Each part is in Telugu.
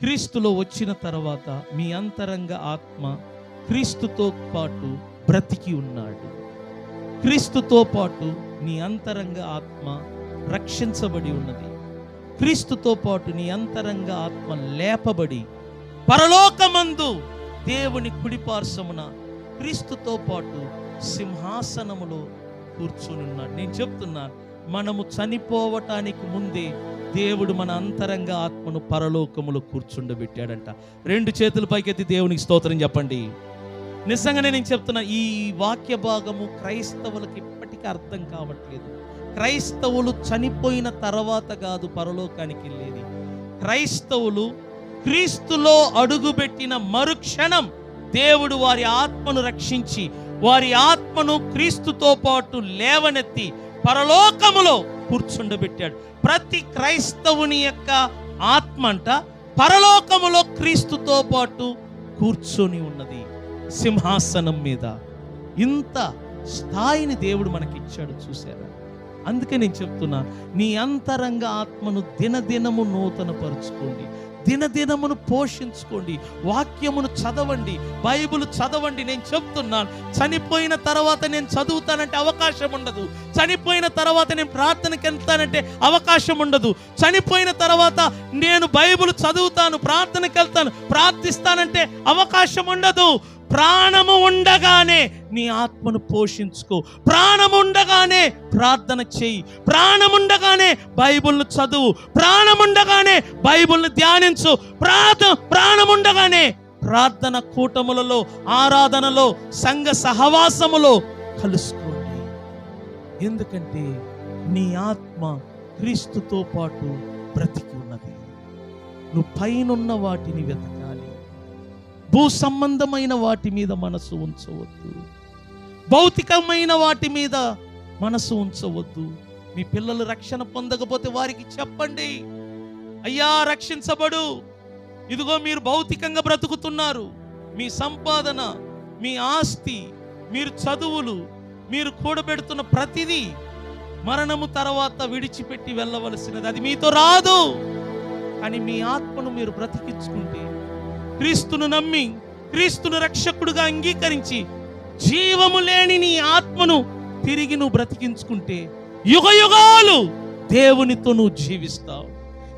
క్రీస్తులో వచ్చిన తర్వాత మీ అంతరంగ ఆత్మ క్రీస్తుతో పాటు బ్రతికి ఉన్నాడు. క్రీస్తుతో పాటు నీ అంతరంగ ఆత్మ రక్షించబడి ఉన్నది. క్రీస్తుతో పాటు నీ అంతరంగ ఆత్మ లేపబడి పరలోకమందు దేవుని కుడిపార్శ్వమున క్రీస్తుతో పాటు సింహాసనములో కూర్చొని ఉన్నాడు నేను చెప్తున్నాను మనము చనిపోవటానికి ముందే దేవుడు మన అంతరంగ ఆత్మను పరలోకములో కూర్చుండబెట్టాడంట రెండు చేతుల పైకెత్తి దేవునికి స్తోత్రం చెప్పండి. నిజంగానే నేను చెప్తున్నా ఈ వాక్య భాగము క్రైస్తవులకు ఇప్పటికీ అర్థం కావట్లేదు. క్రైస్తవులు చనిపోయిన తర్వాత కాదు పరలోకానికి వెళ్ళేది. క్రైస్తవులు క్రీస్తులో అడుగుపెట్టిన మరుక్షణం దేవుడు వారి ఆత్మను రక్షించి వారి ఆత్మను క్రీస్తుతో పాటు లేవనెత్తి పరలోకములో కూర్చుండబెట్టాడు. ప్రతి క్రైస్తవుని యొక్క ఆత్మ అంట పరలోకములో క్రీస్తుతో పాటు కూర్చొని ఉన్నది. సింహాసనం మీద. ఇంత స్థాయిని దేవుడు మనకిచ్చాడు చూసారా అందుకే నేను చెప్తున్నా నీ అంతరంగ ఆత్మను దినదినము నూతన పరుచుకోండి దినదినమును పోషించుకోండి. వాక్యమును చదవండి. బైబిల్ చదవండి. నేను చెప్తున్నాను. చనిపోయిన తర్వాత నేను చదువుతానంటే అవకాశం ఉండదు. చనిపోయిన తర్వాత నేను ప్రార్థనకి వెళ్తానంటే అవకాశం ఉండదు. చనిపోయిన తర్వాత నేను బైబిల్ చదువుతాను ప్రార్థనకి వెళ్తాను ప్రార్థిస్తానంటే అవకాశం ఉండదు. ప్రాణము ఉండగానే నీ ఆత్మను పోషించుకో. ప్రాణం ఉండగానే ప్రార్థన చెయ్యి ప్రాణం ఉండగానే బైబిల్ను చదువు. ప్రాణం ఉండగానే బైబిల్ను ధ్యానించు. ప్రార్థ ప్రాణం ఉండగానే ప్రార్థన కూటములలో ఆరాధనలో సంఘ సహవాసములో కలుసుకోండి. ఎందుకంటే నీ ఆత్మ క్రీస్తుతో పాటు బ్రతికి ఉన్నది. నువ్వు పైనున్న వాటిని వెతకాలి భూ సంబంధమైన వాటి మీద మనసు ఉంచవద్దు. భౌతికమైన వాటి మీద మనసు ఉంచవద్దు. మీ పిల్లలు రక్షణ పొందకపోతే వారికి చెప్పండి. అయ్యా రక్షించబడు. ఇదిగో మీరు భౌతికంగా బ్రతుకుతున్నారు. మీ సంపాదన మీ ఆస్తి మీరు చదువులు మీరు కూడబెడుతున్న ప్రతిదీ మరణము తర్వాత విడిచిపెట్టి వెళ్ళవలసినది. అది మీతో రాదు. అని మీ ఆత్మను మీరు బ్రతికించుకుంటే క్రీస్తును నమ్మి క్రీస్తును రక్షకుడుగా అంగీకరించి జీవము లేని నీ ఆత్మను తిరిగి నువ్వు బ్రతికించుకుంటే యుగ యుగాలు దేవునితో నువ్వు జీవిస్తావు.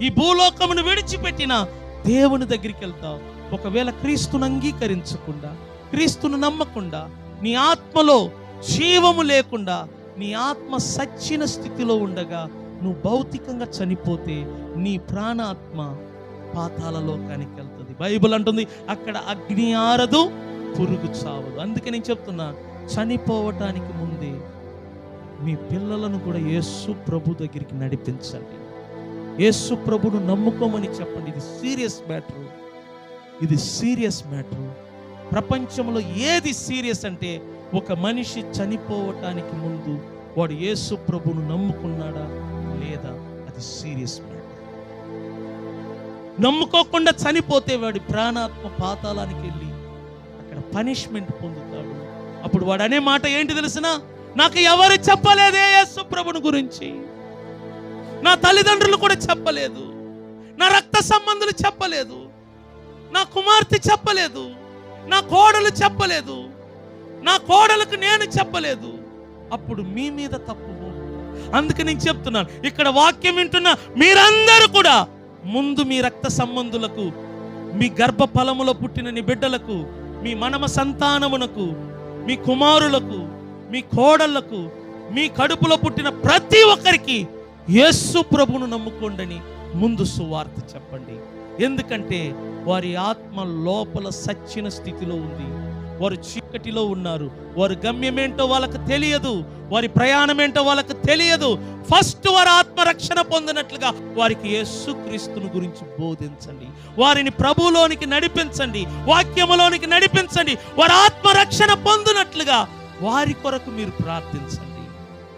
ఈ భూలోకమును విడిచిపెట్టిన దేవుని దగ్గరికి వెళ్తావు. ఒకవేళ క్రీస్తును అంగీకరించకుండా క్రీస్తును నమ్మకుండా నీ ఆత్మలో జీవము లేకుండా నీ ఆత్మ సచ్చిన స్థితిలో ఉండగా నువ్వు భౌతికంగా చనిపోతే నీ ప్రాణాత్మ పాతాల లోకానికి బైబిల్ అంటుంది అక్కడ అగ్ని ఆరదు పురుగు చావదు. అందుకే నేను చెప్తున్నా చనిపోవటానికి ముందే మీ పిల్లలను కూడా యేసు ప్రభు దగ్గరికి నడిపించండి. యేసు ప్రభును నమ్ముకోమని చెప్పండి. ఇది సీరియస్ మ్యాటర్. ఇది సీరియస్ మ్యాటర్. ప్రపంచంలో ఏది సీరియస్ అంటే ఒక మనిషి చనిపోవటానికి ముందు వాడు యేసు ప్రభును నమ్ముకున్నాడా లేదా? అది సీరియస్ మ్యాటర్. నమ్ముకోకుండా చనిపోతే వాడి ప్రాణాత్మ పాతాళానికి వెళ్ళి అక్కడ పనిష్మెంట్ పొందుతాడు. అప్పుడు వాడు అనే మాట ఏంటి తెలిసిన నాకు ఎవరు చెప్పలేదే యేసు ప్రభుని గురించి. నా తల్లిదండ్రులు కూడా చెప్పలేదు. నా రక్త సంబంధులు చెప్పలేదు. నా కుమార్తె చెప్పలేదు. నా కోడలు చెప్పలేదు. నా కోడలకు నేను చెప్పలేదు. అప్పుడు మీ మీద తప్పు అందుకే నేను చెప్తున్నాను ఇక్కడ వాక్యం వింటున్న మీరందరూ కూడా ముందు మీ రక్త సంబంధులకు మీ గర్భ ఫలములో పుట్టిన నీ బిడ్డలకు మీ మనమ సంతానమునకు మీ కుమారులకు మీ కోడళ్ళకు మీ కడుపులో పుట్టిన ప్రతి ఒక్కరికి యేసు ప్రభును నమ్ముకోండని ముందు సువార్త చెప్పండి. ఎందుకంటే వారి ఆత్మ లోపల సచ్చిన స్థితిలో ఉంది. వారు చీకటిలో ఉన్నారు. వారి గమ్యమేంటో వాళ్ళకు తెలియదు. వారి ప్రయాణం ఏంటో వాళ్ళకు తెలియదు. ఫస్ట్ వారి ఆత్మరక్షణ పొందినట్లుగా వారికి యేసుక్రీస్తుని గురించి బోధించండి. వారిని ప్రభువులోనికి నడిపించండి. వాక్యములోనికి నడిపించండి. వారి ఆత్మరక్షణ పొందినట్లుగా వారి కొరకు మీరు ప్రార్థించండి.